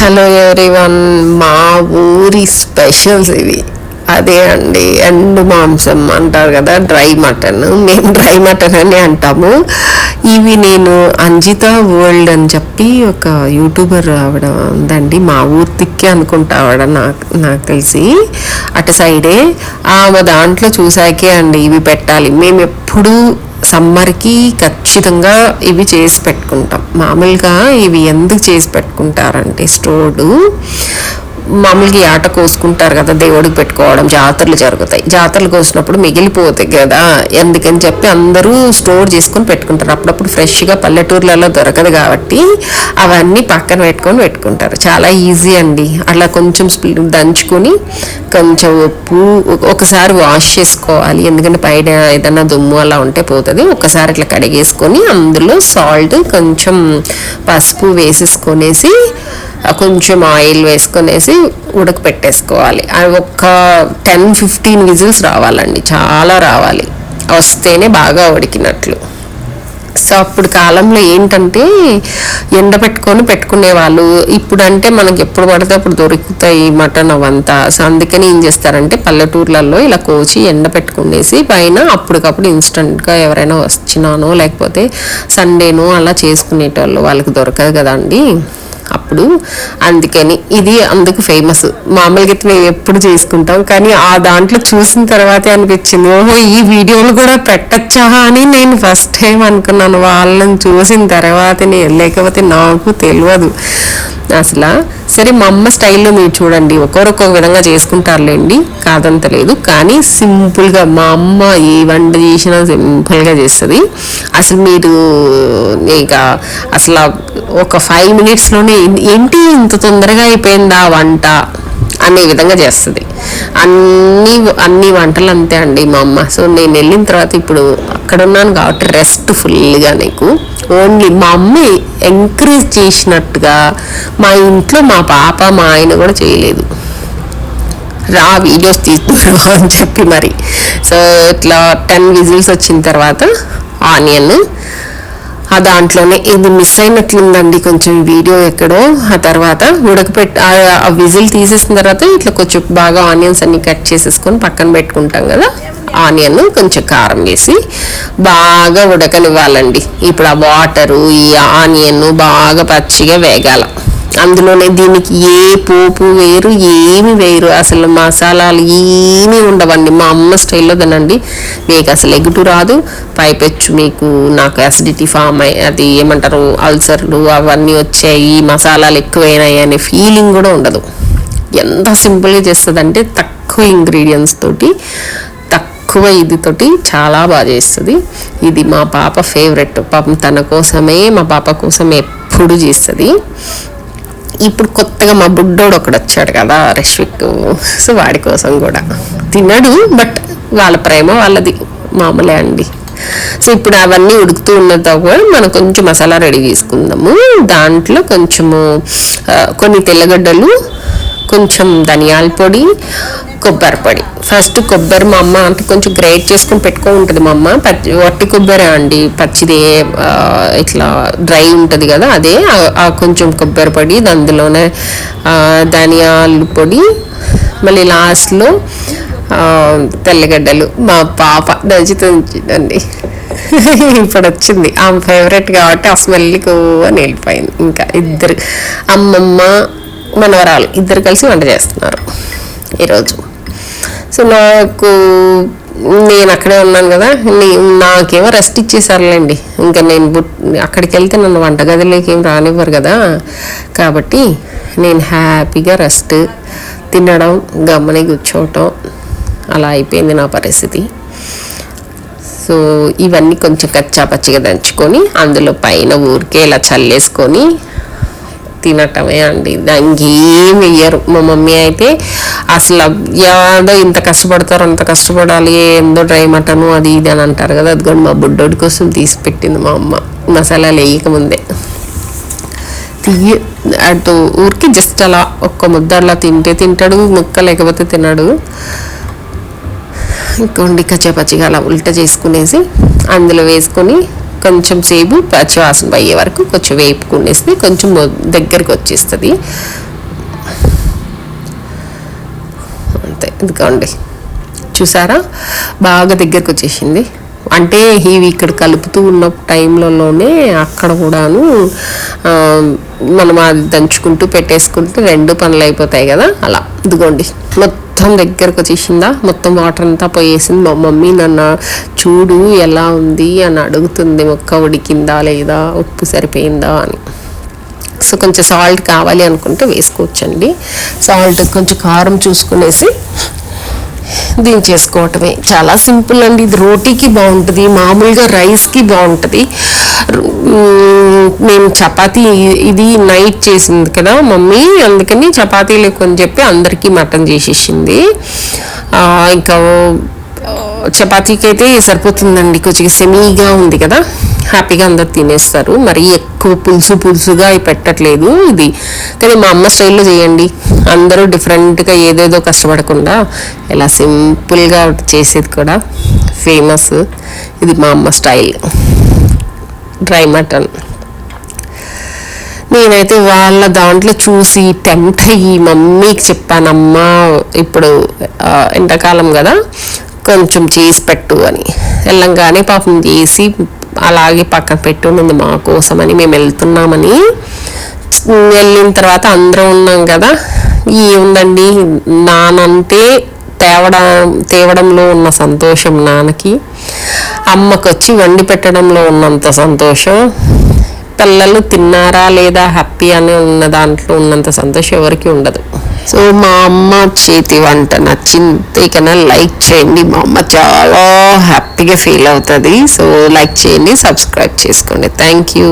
Hello one మా ఊరి specials ఇవి. అదే అండి ఎండు మాంసం అంటారు కదా డ్రై మటన్. మేము డ్రై మటన్ అని అంటాము. ఇవి నేను అంజిత వరల్డ్ అని చెప్పి ఒక యూట్యూబర్ ఆవిడ ఉందండి మా ఊరు తిక్కి అనుకుంటా ఆవిడ నాకు నాకు తెలిసి. అటు సైడే ఆమె దాంట్లో చూసాకే అండి ఇవి పెట్టాలి. మేము ఎప్పుడూ సమ్మర్కి ఖచ్చితంగా ఇవి చేసి పెట్టుకుంటాం. మామూలుగా ఇవి ఎందుకు చేసి పెట్టుకుంటారంటే స్టోర్డు మామూలుగా ఈ ఆట కోసుకుంటారు కదా దేవుడికి పెట్టుకోవడం జాతరలు జరుగుతాయి. జాతరలు కోసినప్పుడు మిగిలిపోతాయి కదా ఎందుకని చెప్పి అందరూ స్టోర్ చేసుకొని పెట్టుకుంటారు. అప్పుడప్పుడు ఫ్రెష్గా పల్లెటూర్లలో దొరకదు కాబట్టి అవన్నీ పక్కన పెట్టుకొని పెట్టుకుంటారు. చాలా ఈజీ అండి. అలా కొంచెం దంచుకొని కొంచెం ఉప్పు ఒకసారి వాష్ చేసుకోవాలి. ఎందుకంటే పైన ఏదైనా దుమ్ము అలా ఉంటే పోతుంది. ఒకసారి ఇట్లా కడిగేసుకొని అందులో సాల్ట్ కొంచెం పసుపు వేసేసుకొనేసి కొంచెం ఆయిల్ వేసుకొనేసి ఉడకపెట్టేసుకోవాలి. అవి ఒక టెన్ ఫిఫ్టీన్ విజిల్స్ రావాలండి. చాలా రావాలి. వస్తేనే బాగా ఉడికినట్లు. సో అప్పుడు కాలంలో ఏంటంటే ఎండ పెట్టుకొని పెట్టుకునే వాళ్ళు ఇప్పుడంటే మనకి ఎప్పుడు పడితే అప్పుడు దొరుకుతాయి మటన్ అవంతా. సో అందుకని ఏం చేస్తారంటే పల్లెటూర్లలో ఇలా కోచి ఎండ పెట్టుకునేసి పైన అప్పటికప్పుడు ఇన్స్టంట్గా ఎవరైనా వచ్చినానో లేకపోతే సండేనో అలా చేసుకునేటోళ్ళు వాళ్ళకి దొరకదు కదండి. అప్పుడు అందుకని ఇది అందుకు ఫేమస్ మామూలుగా అయితే మేము ఎప్పుడు చేసుకుంటాం కానీ ఆ దాంట్లో చూసిన తర్వాతే అనిపించింది. ఓహో ఈ వీడియోలు కూడా పెట్టచ్చా అని నేను ఫస్ట్ టైం అనుకున్నాను. వాళ్ళని చూసిన తర్వాతనే లేకపోతే నాకు తెలియదు. అసలు సరే మా అమ్మ స్టైల్లో మీరు చూడండి. ఒక్కొరు ఒక్కొక్క విధంగా చేసుకుంటారులేండి. కాదంతలేదు కానీ సింపుల్గా మా అమ్మ ఏ వంట చేసినా సింపుల్గా చేస్తుంది. అసలు మీరు ఇక అసలు ఒక ఫైవ్ మినిట్స్లోనే ఏంటి ఇంత తొందరగా అయిపోయిందా వంట అనే విధంగా చేస్తుంది. అన్ని అన్ని వంటలు అంతే అండి మా అమ్మ. సో నేను వెళ్ళిన తర్వాత ఇప్పుడు అక్కడ ఉన్నాను కాబట్టి రెస్ట్ ఫుల్గా నీకు. ఓన్లీ మా మమ్మీ ఎంకరేజ్ చేసినట్టుగా మా ఇంట్లో మా పాప మా ఆయన కూడా చేయలేదు. రా వీడియోస్ తీస్తున్నా అని చెప్పి మరి. సో ఇట్లా టెన్ విజిల్స్ వచ్చిన తర్వాత ఆనియన్ ఆ దాంట్లోనే ఇది మిస్ అయినట్లుందండి కొంచెం వీడియో ఎక్కడో. ఆ తర్వాత ఉడకపెట్టి ఆ- ఆ విజిల్ తీసేసిన తర్వాత ఇట్లా కొంచెం బాగా ఆనియన్స్ అన్ని కట్ చేసేసుకొని పక్కన పెట్టుకుంటాం కదా. ఆనియన్ కొంచెం కారం వేసి బాగా ఉడకనివ్వాలండి. ఇప్పుడు ఆ వాటరు ఈ ఆనియన్ బాగా పచ్చిగా వేగాల. అందులోనే దీనికి ఏ పోపు వేరు ఏమి వేరు అసలు మసాలాలు ఏమీ ఉండవండి. మా అమ్మ స్టైల్లో తినండి. మీకు అసలు ఎగుటు రాదు. పైపెచ్చు మీకు నాకు అసిడిటీ ఫామ్ అయ్యి అది ఏమంటారు అల్సర్లు అవన్నీ వచ్చాయి మసాలాలు ఎక్కువైనాయి అనే ఫీలింగ్ కూడా ఉండదు. ఎంత సింపుల్గా చేస్తుందంటే తక్కువ ఇంగ్రీడియంట్స్ తోటి ఎక్కువ ఇది తోటి చాలా బాగా చేస్తుంది. ఇది మా పాప ఫేవరెట్ పాపం తన కోసమే మా పాప కోసం ఎప్పుడు చేస్తుంది. ఇప్పుడు కొత్తగా మా బుడ్డోడు ఒకడు వచ్చాడు కదా రష్విక్. సో వాడి కోసం కూడా. తినడు బట్ వాళ్ళ ప్రేమ వాళ్ళది మామూలే అండి. సో ఇప్పుడు అవన్నీ ఉడుకుతూ ఉన్నతో కూడా మనం కొంచెం మసాలా రెడీ చేసుకుందాము. దాంట్లో కొంచెము కొన్ని తెల్లగడ్డలు కొంచెం ధనియాల పొడి కొబ్బరి పొడి. ఫస్ట్ కొబ్బరి మా అమ్మ అంటే కొంచెం గ్రేట్ చేసుకుని పెట్టుకో ఉంటుంది మా అమ్మ. పచ్చి వట్టి కొబ్బరి అండి. పచ్చిదే ఇట్లా డ్రై ఉంటుంది కదా అదే. ఆ- కొంచెం కొబ్బరి పొడి అందులోనే ధనియాల పొడి. మళ్ళీ లాస్ట్లో తెల్లగడ్డలు. మా పాప దంచుతుందండి ఇప్పుడు వచ్చింది. ఆమె ఫేవరెట్ కాబట్టి ఆ స్మెల్కి అని వెళ్ళిపోయింది. ఇంకా ఇద్దరు. అమ్మమ్మ మనవరాలు ఇద్దరు కలిసి వంట చేస్తున్నారు ఈరోజు సో నాకు నేను అక్కడే ఉన్నాను కదా నే- నాకేమో రెస్ట్ ఇచ్చేసారులేండి. ఇంకా నేను బుట్ అక్కడికి వెళ్తే నన్ను వంటగదిలోకి ఏం రానివ్వరు కదా. కాబట్టి నేను హ్యాపీగా రెస్ట్ తినడం గమ్మని కూర్చోవటం అలా అయిపోయింది నా పరిస్థితి. సో ఇవన్నీ కొంచెం కచ్చా పచ్చిగా దంచుకొని అందులో పైన ఊరికే ఇలా చల్లేసుకొని తినటమే అండి. దానికి ఏం వెయ్యరు మా మమ్మీ అయితే అసలు ఏదో ఇంత కష్టపడతారు అంత కష్టపడాలి ఏందో డ్రై మటను అది ఇది అని అంటారు కదా అది కూడా మా బుడ్డోడి కోసం తీసి పెట్టింది మా అమ్మ. మసాలాలు వేయకముందే తీయ అటు ఊరికి జస్ట్ అలా ఒక్క ముద్ద అలా తింటే తింటాడు ముక్క లేకపోతే తినడు. ఇంకోండి కచ్చపచ్చిగా అలా ఉల్ట చేసుకునేసి అందులో వేసుకొని కొంచెం సేపు పచ్చివాసన పోయే వరకు కొంచెం వేపుకుండేస్తే కొంచెం దగ్గరకు వచ్చేస్తుంది. అంతే. ఇదిగోండి. చూసారా? బాగా దగ్గరకు వచ్చేసింది. అంటే ఇవి ఇక్కడ కలుపుతూ ఉన్న టైంలోనే అక్కడ కూడాను మనం అది దంచుకుంటూ పెట్టేసుకుంటూ రెండు పనులు అయిపోతాయి కదా? అలా. ఇదిగోండి. మొత్తం దగ్గరకు వచ్చేసిందా? మొత్తం వాటర్ అంతా పోయేసింది. మా మమ్మీ నన్ను చూడు ఎలా ఉంది అని అడుగుతుంది. మొక్క ఉడికిందా లేదా? ఉప్పు సరిపోయిందా? అని. సో కొంచెం సాల్ట్ కావాలి అనుకుంటే వేసుకోవచ్చండి. సాల్ట్ కొంచెం కారం చూసుకునేసి దించేసుకోవటమే. చాలా సింపుల్ అండి. ఇది రోటీకి బాగుంటుంది. మామూలుగా రైస్కి బాగుంటుంది. మేము చపాతీ ఇది నైట్ చేసింది కదా మమ్మీ అందుకని చపాతీలకు అని చెప్పి అందరికీ మటన్ చేసేసింది. ఇంకా చపాతీకి అయితే సరిపోతుందండి కొంచెం సెమీగా ఉంది కదా హ్యాపీగా అందరు తినేస్తారు. మరి ఎక్కువ పులుసు పులుసుగా అవి పెట్టట్లేదు ఇది. కానీ మా అమ్మ స్టైల్లో చేయండి అందరూ డిఫరెంట్గా ఏదేదో కష్టపడకుండా ఇలా సింపుల్గా చేసేది కూడా ఫేమస్. ఇది మా అమ్మ స్టైల్. Dry mutton. నేనైతే వాళ్ళ దాంట్లో చూసి టెంప్ట్ అయ్యి మమ్మీకి చెప్పానమ్మా ఇప్పుడు ఎండాకాలం కదా కొంచెం చేసి పెట్టు అని. వెళ్ళంగానే పాపం చేసి అలాగే పక్కన పెట్టున్నది మా కోసమని మేము వెళ్తున్నామని. వెళ్ళిన తర్వాత అందరం ఉన్నాం కదా ఏముందండి? నానంటే తేవడం తేవడంలో ఉన్న సంతోషం నాన్నకి. అమ్మకొచ్చి వండి పెట్టడంలో ఉన్నంత సంతోషం. పిల్లలు తిన్నారా లేదా హ్యాపీ అని ఉన్న దాంట్లో ఉన్నంత సంతోషం ఎవరికి ఉండదు. సో మా అమ్మ చేతి వంట నచ్చింది కన్నా లైక్ చేయండి. మా అమ్మ చాలా హ్యాపీగా ఫీల్ అవుతుంది. సో లైక్ చేయండి సబ్స్క్రైబ్ చేసుకోండి. Thank you.